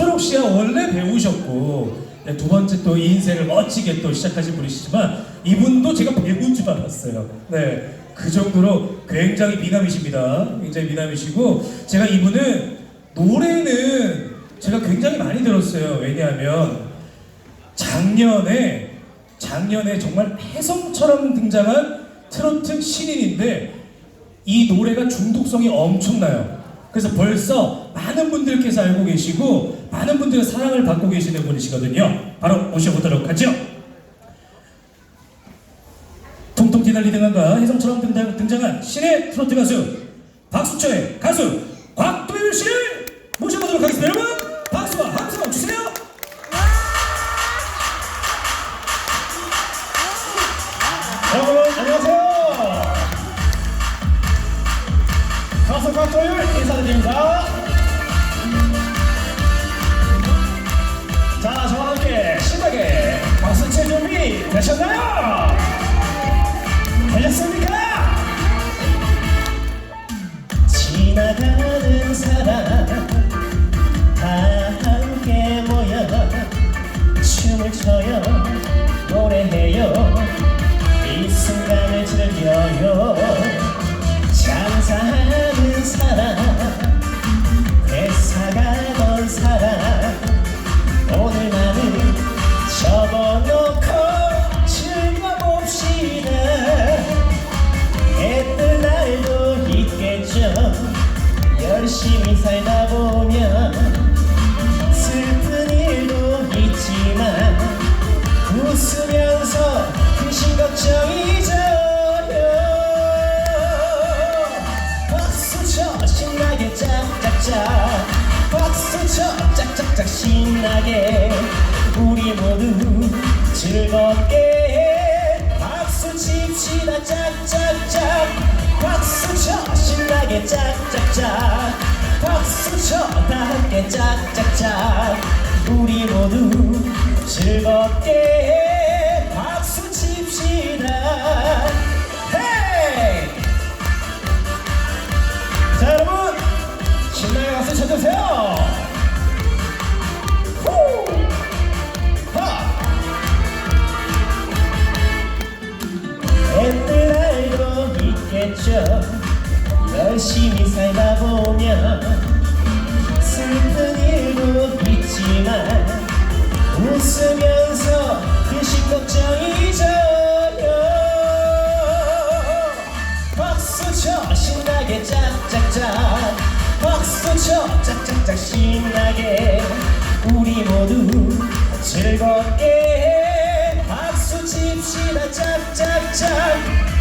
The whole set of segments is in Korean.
박철옥 씨가 원래 배우셨고 네, 두 번째 또 이 인생을 멋지게 또 시작하신 분이시지만 이분도 제가 배우인 줄 알았어요. 네, 그 정도로 굉장히 미남이십니다. 굉장히 미남이시고 제가 이분은 노래는 제가 굉장히 많이 들었어요. 왜냐하면 작년에 작년에 정말 혜성처럼 등장한 트로트 신인인데 이 노래가 중독성이 엄청나요. 그래서 벌써 많은 분들께서 알고 계시고 많은 분들의 사랑을 받고 계시는 분이시거든요. 바로 모셔보도록 하죠. 통통 혜성처럼 등장, 등장한 신의 트로트 가수 박수초의 가수 곽도윤 씨를 모셔보도록 하겠습니다. 여러분 즐겁게 박수 칩시다. 짝짝짝. 박수쳐. 신나게 짝짝짝. 박수쳐. 다 함께 짝짝짝. 우리 모두 즐겁게 박수쳐. 신나게 짝짝짝. 박수쳐. 짝짝짝 신나게. 우리 모두 즐겁게 박수 칩시다 짝짝짝.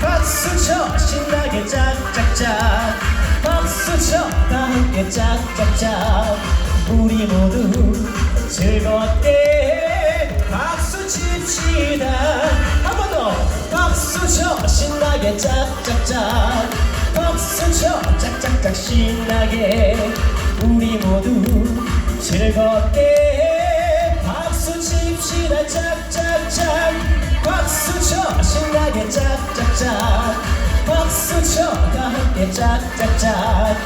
박수쳐. 신나게 짝짝짝. 박수쳐. 다 함께 짝짝짝. 우리 모두 즐겁게 박수 칩시다 박수쳐 신나게 짝짝짝. 박수쳐 짝짝짝 신나게. 우리 모두 즐겁게 박수 칩시다 짝짝짝. 박수쳐 신나게 짝짝짝. 박수쳐 다 함께 짝짝짝.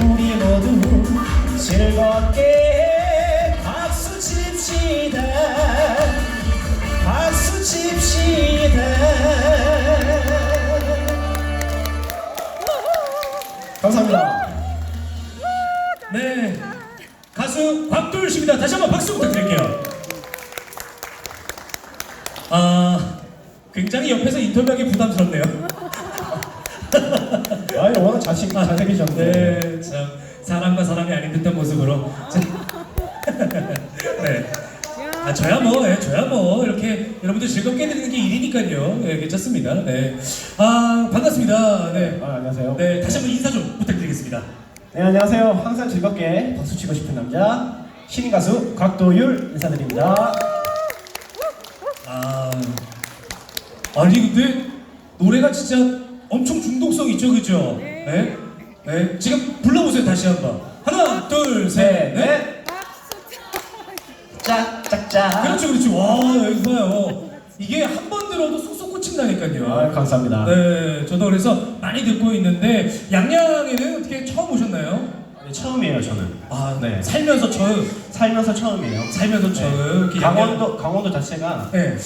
우리 모두 즐겁게 박수 칩시다. 박수 칩시다 씨입니다. 다시 한번 박수 부탁드릴게요. 아, 굉장히 옆에서 인터뷰하기 부담스럽네요. 아니 워낙 잘생, 잘생기셨는데 네, 참 사람과 사람이 아닌 듯한 모습으로. 자, 네. 아, 저야 뭐, 예, 저야 뭐, 이렇게 여러분들 즐겁게 해드리는 게 일이니까요. 예, 괜찮습니다. 네. 아, 반갑습니다. 네. 아, 안녕하세요 네, 다시 한번 인사 좀 부탁드리겠습니다. 네 안녕하세요 항상 즐겁게 박수 치고 싶은 남자 신인 가수 곽도율 인사드립니다 아, 아니 근데 노래가 진짜 엄청 중독성 있죠, 그죠? 네. 네. 지금 불러보세요 다시 한번. 하나, 둘, 셋, 넷. 넷 짝짝짝 그렇죠, 그렇죠. 와, 여기 봐요. 이게 한 번 들어도 쏙쏙 꽂힌다니까요. 아, 감사합니다 네, 저도 그래서 많이 듣고 있는데 양양에는 어떻게 처음 오셨나요? 네, 처음이에요 저는. 아, 네. 살면서 처음, 살면서 처음이에요. 살면서 처음. 이렇게 강원도 강원도 자체가 네.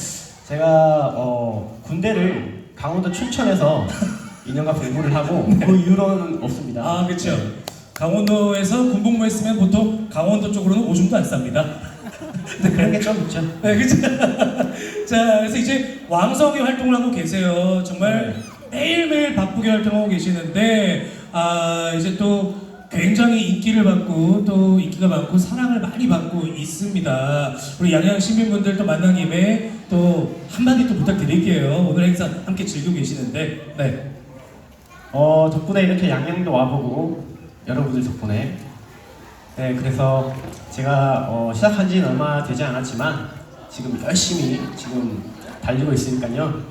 제가 어, 군대를 강원도 춘천에서 2년간 복무를 하고 그 이후로는 없습니다. 아, 그렇죠. 강원도에서 군복무했으면 보통 강원도 쪽으로는 오줌도 안 쌉니다. 네, 그런 게 좀 있죠. 네, 그렇죠. 자, 그래서 이제 왕성히 활동을 하고 계세요. 정말 매일매일 바쁘게 활동하고 계시는데, 아, 이제 또 굉장히 인기를 받고 또 인기가 많고 사랑을 많이 받고 있습니다. 우리 양양 시민분들 또 만난 김에 또 한마디 또 부탁드릴게요. 오늘 행사 함께 즐기고 계시는데, 네. 어, 덕분에 이렇게 양양도 와보고 여러분들 덕분에 네 그래서 제가 어, 시작한 지는 얼마 되지 않았지만 지금 열심히 지금 달리고 있으니까요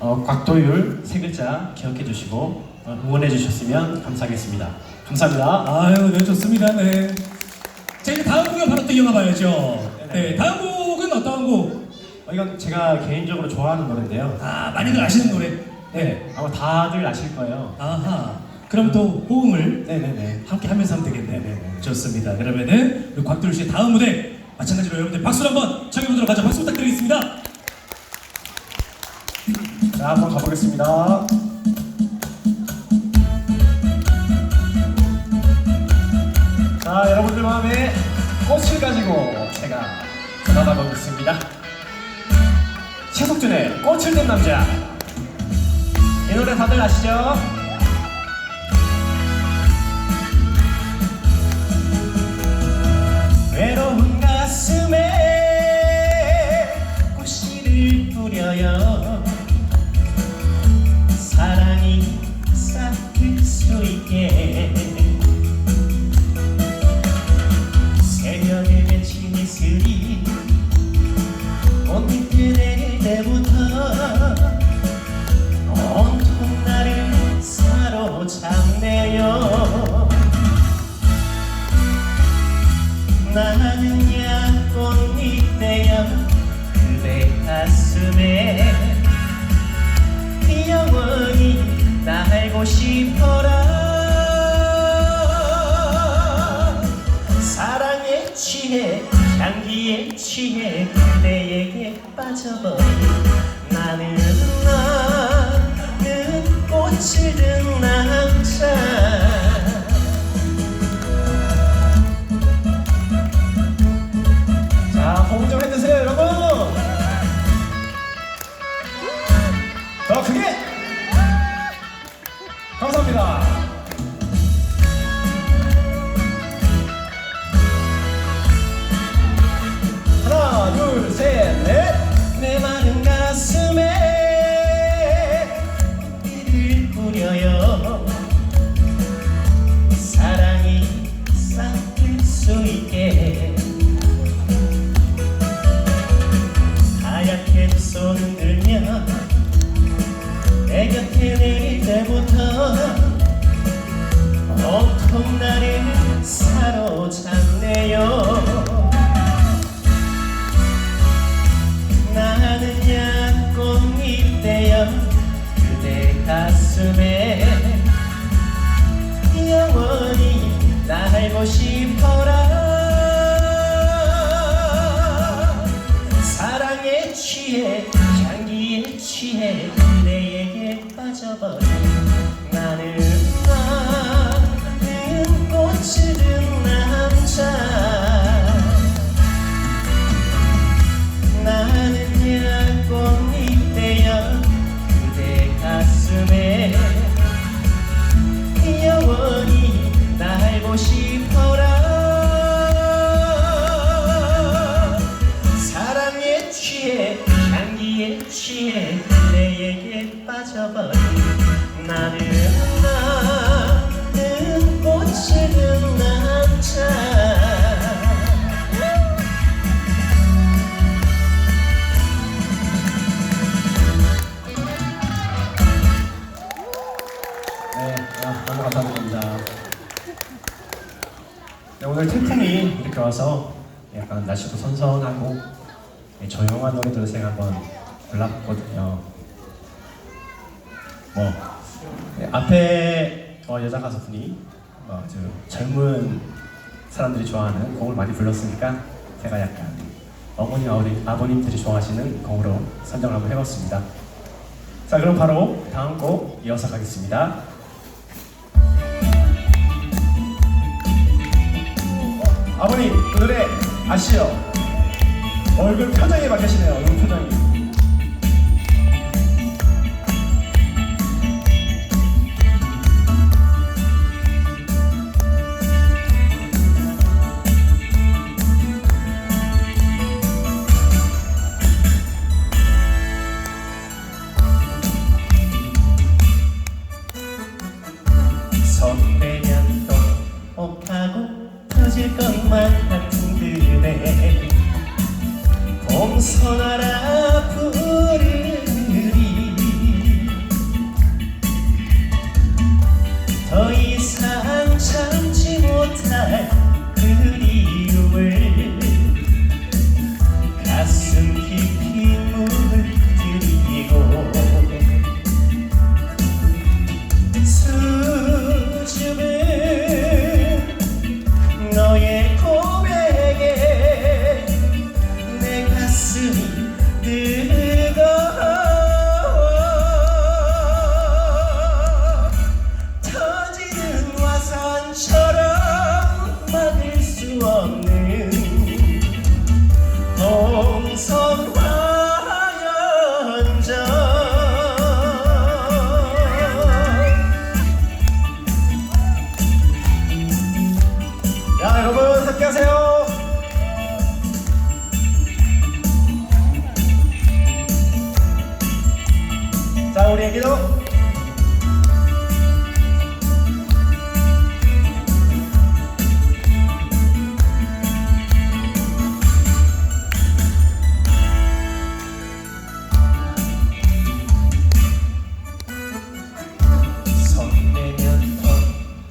어, 곽도율 세 글자 기억해 주시고 어, 응원해 주셨으면 감사하겠습니다 감사합니다 아유, 네, 좋습니다. 네. 자, 이제 다음 곡은 바로 또 이어가 봐야죠. 네, 다음 곡은 어떤 곡? 어, 이건 제가 개인적으로 좋아하는 노래인데요 아, 많이들 아시는 노래. 네. 아마 다들 아실 거예요 아하. 그럼 또 호응을 네네네 함께 하면서 하면 되겠네요. 네네. 좋습니다. 그러면은 우리 곽도일 씨의 다음 무대 마찬가지로 여러분들 박수를 한번 청해보도록 하죠. 박수 부탁드리겠습니다. 자 한번 가보겠습니다 마음에 꽃을 가지고 제가 들어가 보겠습니다. 최석준의 꽃을 든 남자. 이 노래 다들 아시죠? 외로운 가슴에 꽃씨를 뿌려요. 사랑이 싹틀 수 있게 취해 그대에게 빠져버린 나는 나는 꽃을 든 남자 자, 싶어 네, 아. 네, 오늘 태풍이 이렇게 와서 약간 날씨도 선선하고 네, 조용한 노래들을 제가 한번 골라봤거든요. 뭐 네, 앞에 어, 여자 가수분이 어, 아주 젊은 사람들이 좋아하는 곡을 많이 불렀으니까 제가 약간 어머니 아버님, 아버님들이 좋아하시는 곡으로 선정을 한번 해봤습니다. 자 그럼 바로 다음 곡 이어서 가겠습니다. 어, 아버님 그 노래 아시죠? 얼굴 표정이 바뀌시네요. 얼굴 표정이.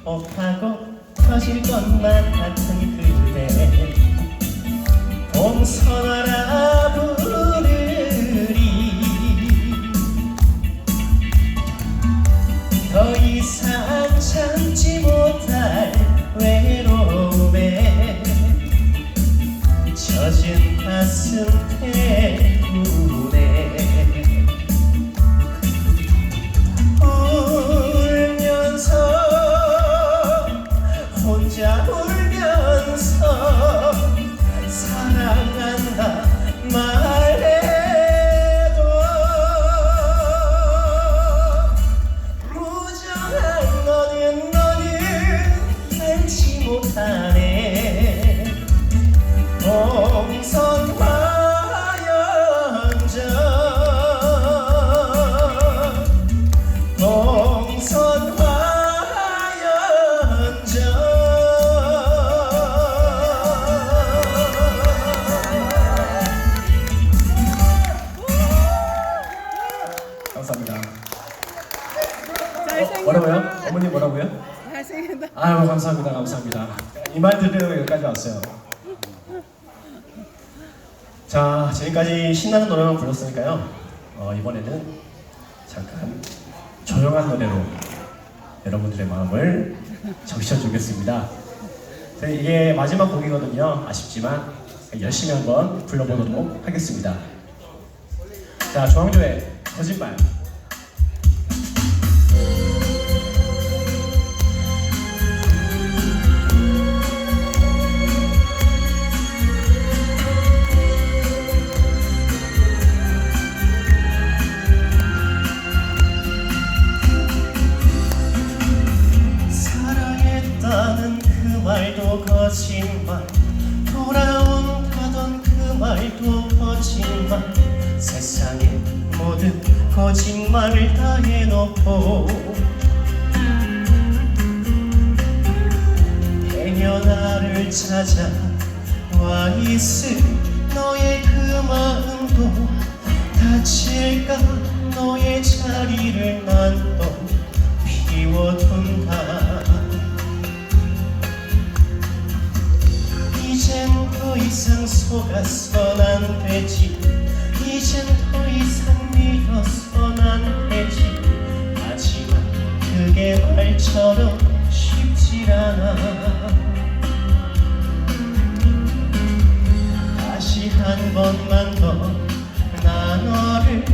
더 옥하고 터질 것만 같은 그대 봉선하라 감사합니다. 어, 뭐라고요? 어머니 뭐라고요? 잘생긴다. 아유 감사합니다. 감사합니다. 이 말 들으려고 여기까지 왔어요. 자 지금까지 신나는 노래만 불렀으니까요. 어, 이번에는 잠깐 조용한 노래로 여러분들의 마음을 적셔주겠습니다. 네, 이게 마지막 곡이거든요. 아쉽지만 열심히 한번 불러보도록 하겠습니다. 자 조항조의 거짓말 찾아와 있을 너의 그 마음도 다칠까? 너의 자리를 난또 비워둔다. 이젠 더 이상 속아선 안 되지. 이젠 더 이상 밀어선 안 되지. 하지만 그게 말처럼 쉽지 않아 한 번만 더. 나 너를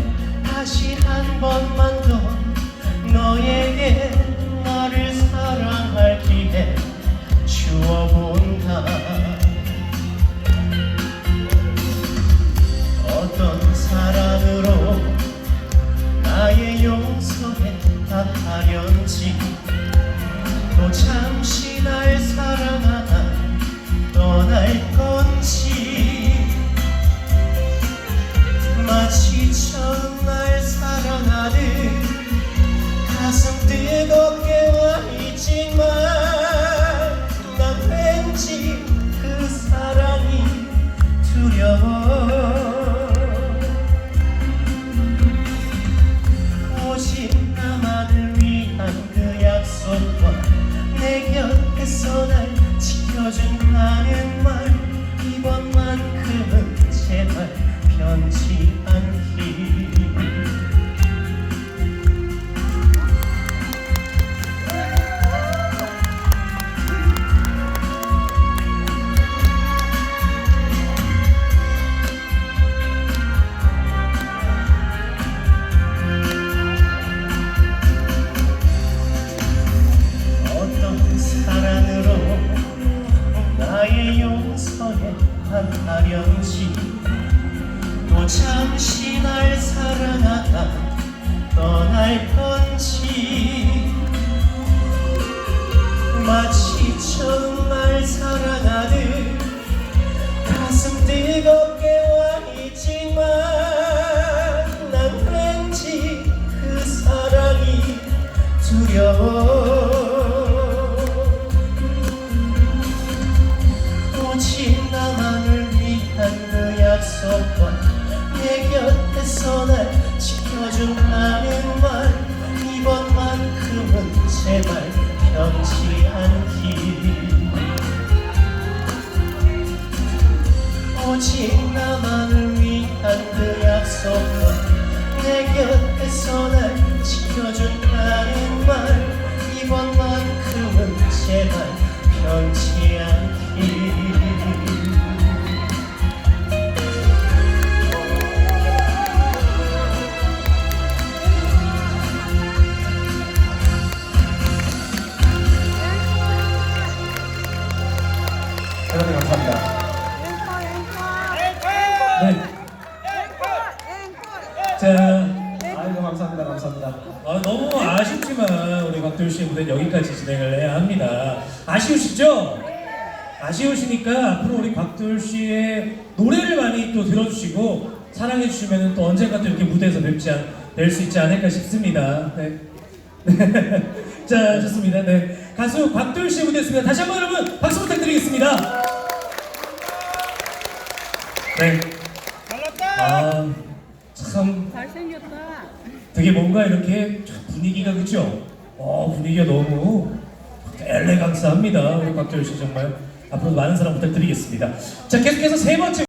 다시 한번 가슴 아쉬우시죠? 아쉬우시니까 앞으로 우리 박도현 씨의 노래를 많이 또 들어주시고 사랑해 주시면 또 언젠가 또 이렇게 무대에서 뵙지 않, 뵐수 있지 않을까 싶습니다. 네. 자, 좋습니다. 네. 가수 박도현 씨의 무대였습니다. 다시 한번 여러분 박수 부탁드리겠습니다. 네. 아, 참 잘생겼다. 되게 뭔가 이렇게 분위기가 그죠? 어 분위기가 너무 엘레강스합니다. 우리 박도현 씨 정말 앞으로 많은 사랑 부탁드리겠습니다. 자 계속해서 세 번째